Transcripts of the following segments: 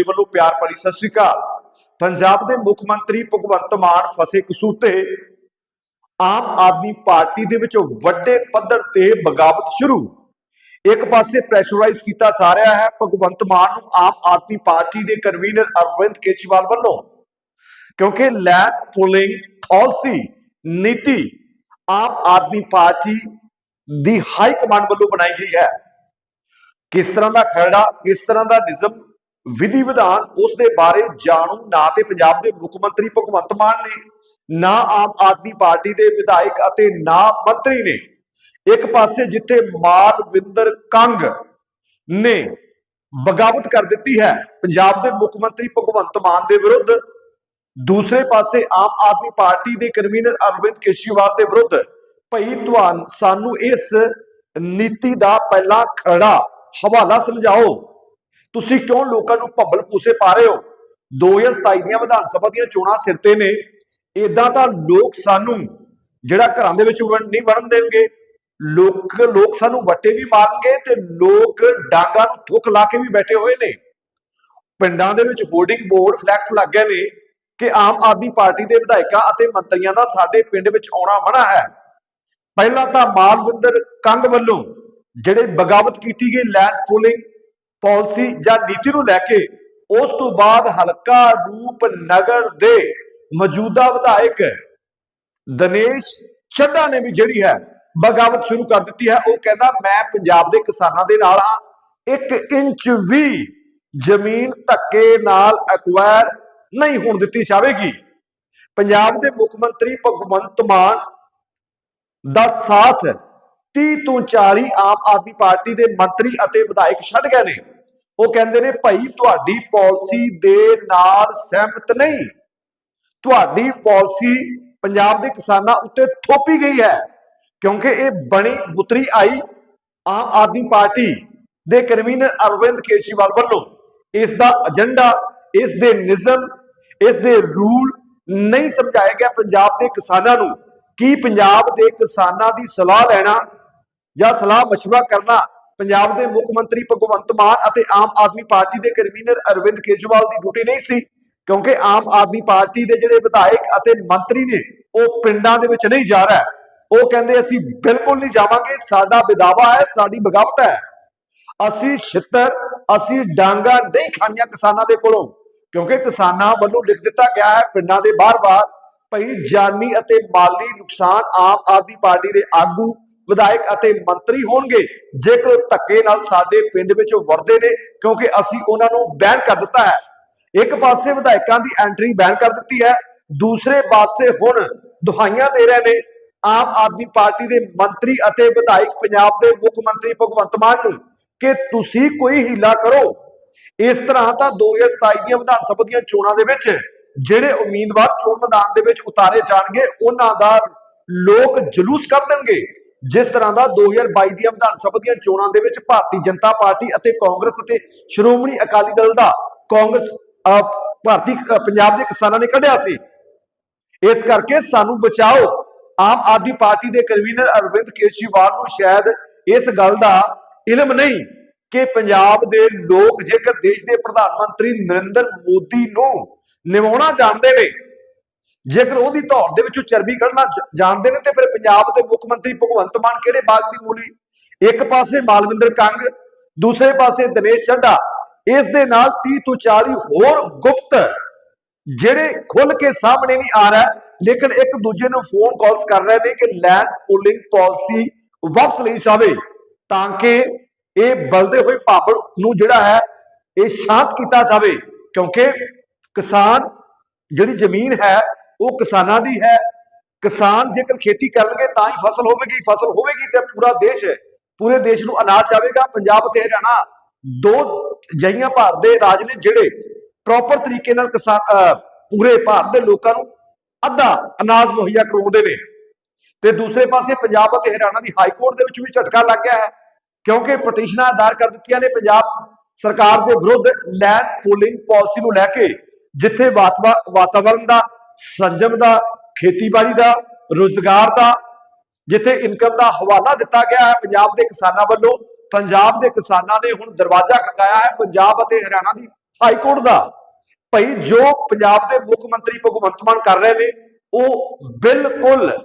ਦੇ ਵੱਲੋਂ ਪਿਆਰ ਭਰੀ ਸਤਿ ਸ਼੍ਰੀ ਅਕਾਲ। ਪੰਜਾਬ ਦੇ ਮੁੱਖ ਮੰਤਰੀ ਭਗਵੰਤ ਮਾਨ ਫਸੇ ਕਸੂਤੇ। ਆਮ ਆਦਮੀ ਪਾਰਟੀ ਦੇ ਵਿੱਚ ਵੱਡੇ ਪੱਧਰ ਤੇ ਬਗਾਵਤ ਸ਼ੁਰੂ। ਇੱਕ ਪਾਸੇ ਪ੍ਰੈਸ਼ਰਾਈਜ਼ ਕੀਤਾ ਜਾ ਰਿਹਾ ਹੈ ਭਗਵੰਤ ਮਾਨ ਨੂੰ ਆਮ ਆਦਮੀ ਪਾਰਟੀ ਦੇ ਕਨਵੀਨਰ ਅਰਵਿੰਦ ਕੇਜਰੀਵਾਲ ਵੱਲੋਂ। ਕਿਉਂਕਿ ਲੈਂਡ ਪੁਲਿੰਗ ਪਾਲਿਸੀ ਨੀਤੀ ਆਮ ਆਦਮੀ ਪਾਰਟੀ ਦੀ ਹਾਈ ਕਮਾਂਡ ਵੱਲੋਂ ਬਣਾਈ ਗਈ ਹੈ। ਕਿਸ ਤਰ੍ਹਾਂ ਦਾ ਖਰੜਾ, ਕਿਸ ਤਰ੍ਹਾਂ ਦਾ ਨਿਯਮ ਵਿਧੀ ਵਿਧਾਨ ਉਸ ਦੇ ਬਾਰੇ ਜਾਣੂ, ਨਾ ਤੇ ਪੰਜਾਬ ਦੇ ਮੁੱਖ ਮੰਤਰੀ ਭਗਵੰਤ ਮਾਨ ਨੇ, ਨਾ ਆਮ ਆਦਮੀ ਪਾਰਟੀ ਦੇ ਵਿਧਾਇਕ ਅਤੇ ਨਾ ਮੰਤਰੀ ਨੇ, ਇੱਕ ਪਾਸੇ ਜਿੱਥੇ ਮਾਲਵਿੰਦਰ ਕੰਗ ਨੇ ਬਗਾਵਤ ਕਰ ਦਿੱਤੀ ਹੈ ਪੰਜਾਬ ਦੇ ਮੁੱਖ ਮੰਤਰੀ ਭਗਵੰਤ ਮਾਨ ਦੇ ਵਿਰੁੱਧ, ਦੂਸਰੇ ਪਾਸੇ ਆਮ ਆਦਮੀ ਪਾਰਟੀ ਦੇ ਕਨਵੀਨਰ ਅਰਵਿੰਦ ਕੇਜਰੀਵਾਲ ਦੇ ਵਿਰੁੱਧ, ਭਈ ਤੁਹਾਨੂੰ ਸਾਨੂੰ ਇਸ ਨੀਤੀ ਦਾ ਪਹਿਲਾ ਖੜਾ ਹਵਾਲਾ ਸਮਝਾਓ। ਤੁਸੀਂ ਕਿਉਂ ਲੋਕਾਂ ਨੂੰ ਭੰਬਲ ਪੂਸੇ ਪਾ ਰਹੇ ਹੋ? 2027 ਦੀਆਂ ਵਿਧਾਨ ਸਭਾ ਦੀਆਂ ਚੋਣਾਂ ਸਿਰ ਤੇ ਨੇ। ਇਦਾਂ ਤਾਂ ਲੋਕ ਸਾਨੂੰ, ਜਿਹੜਾ ਘਰਾਂ ਦੇ ਵਿੱਚ ਨਹੀਂ ਵੜਨ ਦੇਣਗੇ। ਲੋਕ ਲੋਕ ਸਾਨੂੰ ਵੱਟੇ ਵੀ ਮਾਰਨਗੇ ਤੇ ਲੋਕ ਡਾਂਗਾ ਨੂੰ ਥੁੱਕ ਲਾ ਕੇ ਵੀ ਬੈਠੇ ਹੋਏ ਨੇ। ਪਿੰਡਾਂ ਦੇ ਵਿੱਚ ਹੋਰਡਿੰਗ ਬੋਰਡ ਫਲੈਕਸ ਲੱਗ ਗਏ ਨੇ ਕਿ ਆਮ ਆਦਮੀ ਪਾਰਟੀ ਦੇ ਵਿਧਾਇਕਾਂ ਅਤੇ ਮੰਤਰੀਆਂ ਦਾ ਸਾਡੇ ਪਿੰਡ ਵਿੱਚ ਆਉਣਾ ਮਨਾ ਹੈ। ਪਹਿਲਾਂ ਤਾਂ ਮਾਲਵਿੰਦਰ ਕੰਗ ਵੱਲੋਂ ਜਿਹੜੇ ਬਗਾਵਤ ਕੀਤੀ ਗਈ ਲੈਂਡ ਪੂਲਿੰਗ ਪਾਲਿਸੀ ਜਾਂ ਨੀਤੀ ਨੂੰ ਲੈ ਕੇ ਉਸ ਤੋਂ ਬਾਅਦ ਹਲਕਾ ਰੂਪਨਗਰ ਦੇ ਮੌਜੂਦਾ ਵਿਧਾਇਕ ਦਿਨੇਸ਼ ਚੱਡਾ ਨੇ ਵੀ ਜਿਹੜੀ ਹੈ ਬਗਾਵਤ ਸ਼ੁਰੂ ਕਰ ਦਿੱਤੀ ਹੈ। ਉਹ ਕਹਿੰਦਾ, ਮੈਂ ਪੰਜਾਬ ਦੇ ਕਿਸਾਨਾਂ ਦੇ ਨਾਲ ਹਾਂ। 1 ਇੰਚ ਵੀ ਜ਼ਮੀਨ ਧੱਕੇ ਨਾਲ ਐਕਵਾਇਰ ਨਹੀਂ ਹੋਣ ਦਿੱਤੀ ਜਾਵੇਗੀ। ਪੰਜਾਬ ਦੇ ਮੁੱਖ ਮੰਤਰੀ ਭਗਵੰਤ ਮਾਨ ਦਾ ਸਾਥ 30 ਤੋਂ 40 ਆਮ ਆਦਮੀ ਪਾਰਟੀ ਦੇ ਮੰਤਰੀ ਅਤੇ ਵਿਧਾਇਕ ਛੱਡ ਗਏ ਨੇ। ਉਹ ਕਹਿੰਦੇ ਨੇ, ਭਾਈ, ਤੁਹਾਡੀ ਪਾਲਿਸੀ ਦੇ ਨਾਲ ਸਹਿਮਤ ਨਹੀਂ। ਤੁਹਾਡੀ ਪਾਲਿਸੀ ਪੰਜਾਬ ਦੇ ਕਿਸਾਨਾਂ ਉੱਤੇ ਥੋਪੀ ਗਈ ਹੈ, ਕਿਉਂਕਿ ਇਹ ਬਣੀ ਬੁਤਰੀ ਆਈ ਆਮ ਆਦਮੀ ਪਾਰਟੀ ਦੇ ਕਨਵੀਨਰ ਅਰਵਿੰਦ ਕੇਜਰੀਵਾਲ ਵੱਲੋਂ। ਇਸ ਦਾ ਏਜੰਡਾ, ਇਸ ਦੇ ਨਿਯਮ, ਇਸ ਦੇ ਰੂਲ ਨਹੀਂ ਸਮਝਾਇਆ ਗਿਆ ਪੰਜਾਬ ਦੇ ਕਿਸਾਨਾਂ ਨੂੰ ਕੀ ਪੰਜਾਬ ਦੇ ਕਿਸਾਨਾਂ ਦੀ ਸਲਾਹ ਲੈਣਾ ਜਾਂ ਸਲਾਹ مشورہ ਕਰਨਾ ਪੰਜਾਬ ਦੇ ਮੁੱਖ ਮੰਤਰੀ ਭਗਵੰਤ ਮਾਨ ਅਤੇ ਆਮ ਆਦਮੀ ਪਾਰਟੀ ਦੇ ਕਨਵੀਨਰ ਅਰਵਿੰਦ ਕੇਜਰੀਵਾਲ ਦੀ ਡਿਊਟੀ ਨਹੀਂ ਸੀ ਕਿਉਂਕਿ ਆਮ ਆਦਮੀ ਪਾਰਟੀ ਦੇ ਜਿਹੜੇ ਵਿਧਾਇਕ ਅਤੇ ਮੰਤਰੀ ਨੇ ਉਹ ਪਿੰਡਾਂ ਦੇ ਵਿੱਚ ਨਹੀਂ ਜਾ ਰਿਹਾ ਉਹ ਕਹਿੰਦੇ ਅਸੀਂ ਬਿਲਕੁਲ ਨਹੀਂ ਜਾਵਾਂਗੇ ਸਾਡਾ ਵਿਦਾਵਾ ਹੈ ਸਾਡੀ ਬਗਾਵਤ ਹੈ ਅਸੀਂ ਛਿੱਤਰ ਅਸੀਂ ਡਾਂਗਾ ਨਹੀਂ ਖਾਣੀਆਂ ਕਿਸਾਨਾਂ ਦੇ ਕੋਲੋਂ ਕਿਉਂਕਿ ਕਿਸਾਨਾਂ ਵੱਲੋਂ ਲਿਖ ਦਿੱਤਾ ਗਿਆ ਹੈ ਪਿੰਡਾਂ ਦੇ ਬਾਰ-ਬਾਰ ਭਈ ਜਾਨੀ ਅਤੇ ਮਾਲੀ ਨੁਕਸਾਨ ਆਮ ਆਦਮੀ ਪਾਰਟੀ ਦੇ ਆਗੂ ਵਿਧਾਇਕ ਅਤੇ ਮੰਤਰੀ ਹੋਣਗੇ, ਜੇਕਰ ਧੱਕੇ ਨਾਲ ਸਾਡੇ ਪਿੰਡ ਵਿੱਚ ਵਰਦੇ ਨੇ, ਕਿਉਂਕਿ ਅਸੀਂ ਉਹਨਾਂ ਨੂੰ ਬੈਨ ਕਰ ਦਿੱਤਾ ਹੈ। ਇੱਕ ਪਾਸੇ ਵਿਧਾਇਕਾਂ ਦੀ ਐਂਟਰੀ ਬੈਨ ਕਰ ਦਿੱਤੀ ਹੈ, ਦੂਸਰੇ ਪਾਸੇ ਹੁਣ ਦੁਹਾਈਆਂ ਦੇ ਰਹੇ ਨੇ। ਆਮ ਆਦਮੀ ਪਾਰਟੀ ਦੇ ਮੰਤਰੀ ਅਤੇ ਵਿਧਾਇਕ ਪੰਜਾਬ ਦੇ ਮੁੱਖ ਮੰਤਰੀ ਭਗਵੰਤ ਮਾਨ ਨੂੰ ਕਿ ਤੁਸੀਂ ਕੋਈ ਹੀਲਾ ਕਰੋ। ਇਸ ਤਰ੍ਹਾਂ ਤਾਂ 2027 ਦੀਆਂ ਵਿਧਾਨ ਸਭਾ ਦੀਆਂ ਚੋਣਾਂ ਦੇ ਵਿੱਚ ਜਿਹੜੇ ਉਮੀਦਵਾਰ ਚੋਣ ਮੈਦਾਨ ਦੇ ਵਿੱਚ ਉਤਾਰੇ ਜਾਣਗੇ, ਉਹਨਾਂ ਦਾ ਲੋਕ ਜਲੂਸ ਕਰ ਦੇਣਗੇ। ਜਿਸ ਤਰ੍ਹਾਂ ਦਾ 2022 ਦੀਆਂ ਵਿਧਾਨ ਸਭਾ ਦੀਆਂ ਚੋਣਾਂ ਦੇ ਵਿੱਚ ਭਾਰਤੀ ਜਨਤਾ ਪਾਰਟੀ ਅਤੇ ਕਾਂਗਰਸ ਅਤੇ ਸ਼੍ਰੋਮਣੀ ਅਕਾਲੀ ਦਲ ਦਾ ਕਾਂਗਰਸ ਭਾਰਤੀ ਪੰਜਾਬ ਦੇ ਕਿਸਾਨਾਂ ਨੇ ਕੱਢਿਆ ਸੀ। ਇਸ ਕਰਕੇ ਸਾਨੂੰ ਬਚਾਓ। ਆਮ ਆਦਮੀ ਪਾਰਟੀ ਦੇ ਕਨਵੀਨਰ ਅਰਵਿੰਦ ਕੇਜਰੀਵਾਲ ਨੂੰ ਸ਼ਾਇਦ ਇਸ ਗੱਲ ਦਾ ਇਲਮ ਨਹੀਂ ਕਿ ਪੰਜਾਬ ਦੇ ਲੋਕ ਜੇਕਰ ਦੇਸ਼ ਦੇ ਪ੍ਰਧਾਨ ਮੰਤਰੀ ਨਰਿੰਦਰ ਮੋਦੀ ਨੂੰ ਨਿਭਾਉਣਾ ਜਾਣਦੇ ਨੇ ਜੇਕਰ ਉਹਦੀ ਧੌਣ ਦੇ ਵਿੱਚੋਂ ਚਰਬੀ ਕੱਢਣਾ ਜਾਣਦੇ ਨੇ, ਤੇ ਫਿਰ ਪੰਜਾਬ ਦੇ ਮੁੱਖ ਮੰਤਰੀ ਭਗਵੰਤ ਮਾਨ ਕਿਹੜੇ ਬਾਗ ਦੀ ਮੂਲੀ? ਇੱਕ ਪਾਸੇ ਮਾਲਵਿੰਦਰ ਕੰਗ, ਦੂਸਰੇ ਪਾਸੇ ਦਿਨੇਸ਼ ਚੱਡਾ ਇਸ ਦੇ ਨਾਲ 30 ਤੋਂ 40 ਹੋਰ ਗੁਪਤ ਜਿਹੜੇ ਖੁੱਲ ਕੇ ਸਾਹਮਣੇ ਨਹੀਂ ਆ ਰਿਹਾ, ਲੇਕਿਨ ਇੱਕ ਦੂਜੇ ਨੂੰ ਫੋਨ ਕਾਲਸ ਕਰ ਰਹੇ ਨੇ ਕਿ ਲੈਂਡ ਪੂਲਿੰਗ ਪਾਲਿਸੀ ਵਾਪਸ ਲਈ ਜਾਵੇ, ਤਾਂ ਕਿ ਇਹ ਬਲਦੇ ਹੋਏ ਭਾਪੜ ਨੂੰ ਜਿਹੜਾ ਹੈ, ਇਹ ਸ਼ਾਂਤ ਕੀਤਾ ਜਾਵੇ। ਕਿਉਂਕਿ ਕਿਸਾਨ ਜਿਹੜੀ ਜ਼ਮੀਨ ਹੈ ਉਹ ਕਿਸਾਨਾਂ ਦੀ ਹੈ। ਕਿਸਾਨ ਜੇਕਰ ਖੇਤੀ ਕਰਨਗੇ ਤਾਂ ਹੀ ਫਸਲ ਹੋਵੇਗੀ ਫਸਲ ਹੋਵੇਗੀ ਤੇ ਪੂਰਾ ਦੇਸ਼, ਪੂਰੇ ਦੇਸ਼ ਨੂੰ ਅਨਾਜ ਆਵੇਗਾ ਪੰਜਾਬ ਤੇ ਹਰਿਆਣਾ ਦੋ ਜਈਆਂ ਭਾਰਤ ਦੇ ਰਾਜ ਨੇ ਜਿਹੜੇ ਪ੍ਰੋਪਰ ਤਰੀਕੇ ਨਾਲ ਕਿਸਾਨ ਪੂਰੇ ਭਾਰਤ ਦੇ ਲੋਕਾਂ ਨੂੰ ਅੱਧਾ ਅਨਾਜ ਮੁਹੱਈਆ ਕਰਵਾਉਂਦੇ ਨੇ। ਤੇ ਦੂਸਰੇ ਪਾਸੇ ਪੰਜਾਬ ਅਤੇ ਹਰਿਆਣਾ ਦੀ ਹਾਈ ਕੋਰਟ ਦੇ ਵਿੱਚ ਵੀ ਝਟਕਾ ਲੱਗ ਗਿਆ ਹੈ, ਕਿਉਂਕਿ ਪਟੀਸ਼ਨਾਂ ਦਾਇਰ ਕਰ ਦਿੱਤੀਆਂ ਨੇ। ਪੰਜਾਬ ਸਰਕਾਰ ਦੇ ਵਿਰੁੱਧ ਲੈਂਡ ਪੂਲਿੰਗ ਪਾਲਿਸੀ ਨੂੰ ਲੈ ਕੇ ਜਿੱਥੇ ਵਾਤਵਾ- ਵਾਤਾਵਰਣ ਦਾ ਸੰਜਮ ਦਾ, ਖੇਤੀਬਾੜੀ ਦਾ, ਰੋਜ਼ਗਾਰ ਦਾ, ਜਿੱਥੇ ਇਨਕਮ ਦਾ ਹਵਾਲਾ ਦਿੱਤਾ ਗਿਆ ਹੈ ਪੰਜਾਬ ਦੇ ਕਿਸਾਨਾਂ ਵੱਲੋਂ, ਪੰਜਾਬ ਦੇ ਕਿਸਾਨਾਂ ਨੇ ਹੁਣ ਦਰਵਾਜ਼ਾ ਖੜਕਾਇਆ ਹੈ ਪੰਜਾਬ ਅਤੇ ਹਰਿਆਣਾ ਦੀ ਹਾਈ ਕੋਰਟ ਦਾ। ਭਈ ਜੋ ਪੰਜਾਬ ਦੇ ਮੁੱਖ ਮੰਤਰੀ ਭਗਵੰਤ ਮਾਨ ਕਰ ਰਹੇ ਨੇ, ਉਹ ਬਿਲਕੁਲ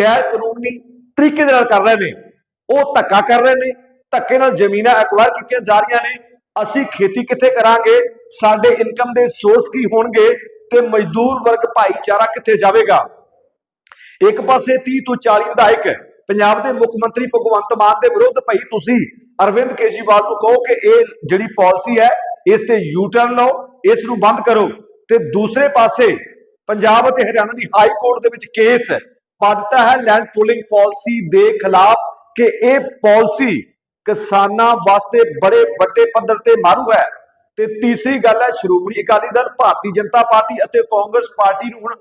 ਗੈਰ ਕਾਨੂੰਨੀ ਤਰੀਕੇ ਦੇ ਨਾਲ ਕਰ ਰਹੇ ਨੇ। ਉਹ ਧੱਕਾ ਕਰ ਰਹੇ ਨੇ, ਧੱਕੇ ਨਾਲ ਜ਼ਮੀਨਾਂ ਐਕਵਾਇਰ ਕੀਤੀਆਂ ਜਾ ਰਹੀਆਂ ਨੇ। ਅਸੀਂ ਖੇਤੀ ਕਿੱਥੇ ਕਰਾਂਗੇ? ਸਾਡੇ ਇਨਕਮ ਦੇ ਸੋਰਸ ਕੀ ਹੋਣਗੇ? ਤੇ ਮਜ਼ਦੂਰ ਵਰਗ ਭਾਈਚਾਰਾ ਕਿੱਥੇ ਜਾਵੇਗਾ? ਇੱਕ ਪਾਸੇ 30 ਤੋਂ 40 ਵਿਧਾਇਕ ਪੰਜਾਬ ਦੇ ਮੁੱਖ ਮੰਤਰੀ ਭਗਵੰਤ ਮਾਨ ਦੇ ਵਿਰੁੱਧ ਭਈ ਤੁਸੀਂ ਅਰਵਿੰਦ ਕੇਜਰੀਵਾਲ ਨੂੰ ਕਹੋ ਕਿ ਇਹ ਜਿਹੜੀ ਪਾਲਿਸੀ ਹੈ, ਇਸ ਤੇ ਯੂ ਟਰਨ ਲਓ, ਇਸ ਨੂੰ ਬੰਦ ਕਰੋ। ਤੇ ਦੂਸਰੇ ਪਾਸੇ ਪੰਜਾਬ ਅਤੇ ਹਰਿਆਣਾ ਦੀ ਹਾਈ ਕੋਰਟ ਦੇ ਵਿੱਚ ਕੇਸ ਪਾ ਦਿੱਤਾ ਹੈ ਲੈਂਡ ਪੂਲਿੰਗ ਪਾਲਿਸੀ ਦੇ ਖਿਲਾਫ ਕਿ ਇਹ ਪਾਲਿਸੀ ਕਿਸਾਨਾਂ ਵਾਸਤੇ ਬੜੇ ਵੱਡੇ ਪੱਧਰ ਤੇ ਮਾਰੂ ਹੈ। ਤੇ ਤੀਸਰੀ ਗੱਲ ਹੈ ਸ਼੍ਰੋਮਣੀ ਅਕਾਲੀ ਦਲ, ਭਾਰਤੀ ਜਨਤਾ ਪਾਰਟੀ ਅਤੇ ਕਾਂਗਰਸ ਪਾਰਟੀ ਨੂੰ ਹੁਣ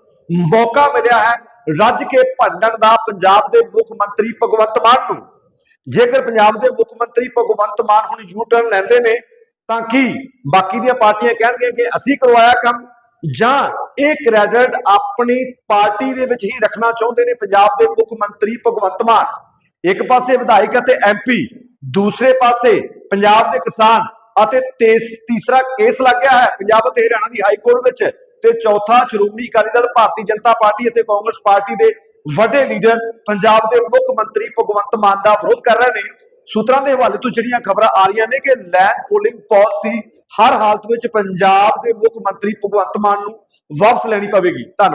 ਮੌਕਾ ਮਿਲਿਆ ਹੈ ਰੱਜ ਕੇ ਭੰਡਣ ਦਾ ਪੰਜਾਬ ਦੇ ਮੁੱਖ ਮੰਤਰੀ ਭਗਵੰਤ ਮਾਨ ਨੂੰ। ਜੇਕਰ ਪੰਜਾਬ ਦੇ ਮੁੱਖ ਮੰਤਰੀ ਭਗਵੰਤ ਮਾਨ ਹੁਣ ਯੂ ਟਰਨ ਲੈਂਦੇ ਨੇ, ਤਾਂ ਕੀ ਬਾਕੀ ਦੀਆਂ ਪਾਰਟੀਆਂ ਕਹਿਣਗੇ ਕਿ ਅਸੀਂ ਕਰਵਾਇਆ ਕੰਮ ਜਾਂ ਇਹ ਕ੍ਰੈਡਿਟ ਆਪਣੀ ਪਾਰਟੀ ਦੇ ਵਿੱਚ ਹੀ ਰੱਖਣਾ ਚਾਹੁੰਦੇ ਨੇ ਪੰਜਾਬ ਦੇ ਮੁੱਖ ਮੰਤਰੀ ਭਗਵੰਤ ਮਾਨ? ਇੱਕ ਪਾਸੇ ਵਿਧਾਇਕ ਅਤੇ ਐਮਪੀ ਦੂਸਰੇ ਪਾਸੇ ਪੰਜਾਬ ਦੇ ਕਿਸਾਨ ਅਤੇ ਤੀਸਰਾ ਕੇਸ ਲੱਗ ਗਿਆ ਹੈ ਪੰਜਾਬ ਅਤੇ ਹਰਿਆਣਾ ਦੀ ਹਾਈ ਕੋਰਟ ਵਿੱਚ ਤੇ ਚੌਥਾ ਸ਼੍ਰੋਮਣੀ ਅਕਾਲੀ ਦਲ, ਭਾਰਤੀ ਜਨਤਾ ਪਾਰਟੀ ਅਤੇ ਕਾਂਗਰਸ ਪਾਰਟੀ ਦੇ ਵੱਡੇ ਲੀਡਰ ਪੰਜਾਬ ਦੇ ਮੁੱਖ ਮੰਤਰੀ ਭਗਵੰਤ ਮਾਨ ਦਾ ਵਿਰੋਧ ਕਰ ਰਹੇ ਨੇ। ਸੂਤਰਾਂ ਦੇ ਹਵਾਲੇ ਤੋਂ ਜਿਹੜੀਆਂ ਖਬਰਾਂ ਆ ਰਹੀਆਂ ਨੇ ਕਿ ਲੈਂਡ ਪੋਲਿੰਗ ਪਾਲਿਸੀ ਹਰ ਹਾਲਤ ਵਿੱਚ ਪੰਜਾਬ ਦੇ ਮੁੱਖ ਮੰਤਰੀ ਭਗਵੰਤ ਮਾਨ ਨੂੰ ਵਾਪਸ ਲੈਣੀ ਪਵੇਗੀ। ਧੰਨਵਾਦ।